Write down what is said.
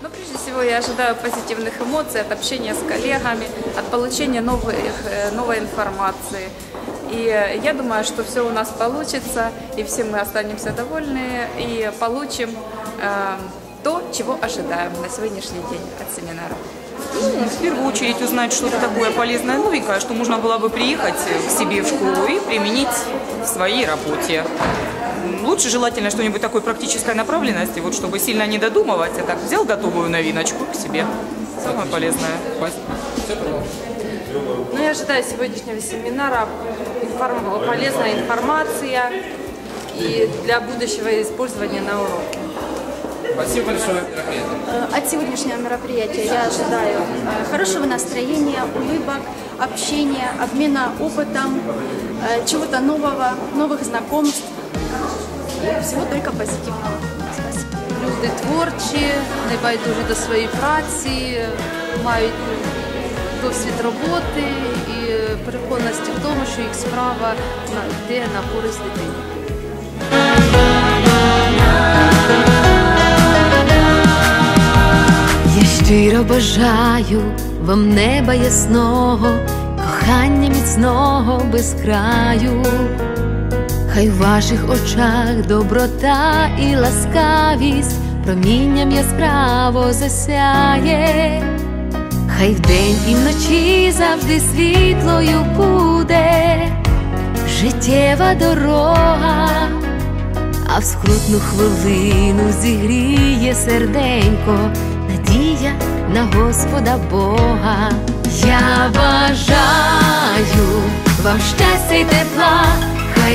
Но прежде всего я ожидаю позитивных эмоций от общения с коллегами, от получения новых, э, новой информации. И э, я думаю, что все у нас получится, и все мы останемся довольны, и получим э, то, чего ожидаем на сегодняшний день от семинара. Ну, в первую очередь узнать что-то такое полезное, новенькое, что можно было бы приехать к себе в школу и применить в своей работе. Лучше желательно что-нибудь такой практической направленности, вот чтобы сильно не додумывать, а так взял готовую новиночку к себе. Самое полезное. Ну, я ожидаю сегодняшнего семинара информ- полезная информация и для будущего использования на уроке. Спасибо большое. Э, От сегодняшнего мероприятия я ожидаю э, хорошего настроения, улыбок, общения, обмена опытом, э, чего-то нового, новых знакомств. И всего только позитивного. Спасибо. Люди творчі, небайдужі до своєї праці, мають досвід роботи і переконаності в тому, що їх справа йде на користь дитині. Я щиро бажаю вам неба ясного, кохання міцного без краю. Хай в ваших очах доброта і ласкавість промінням яскраво засяє, хай вдень і вночі завжди світлою буде життєва дорога а в скрутну хвилину зігріє серденько, надія на Господа Бога. Я бажаю вам щастя й тепла,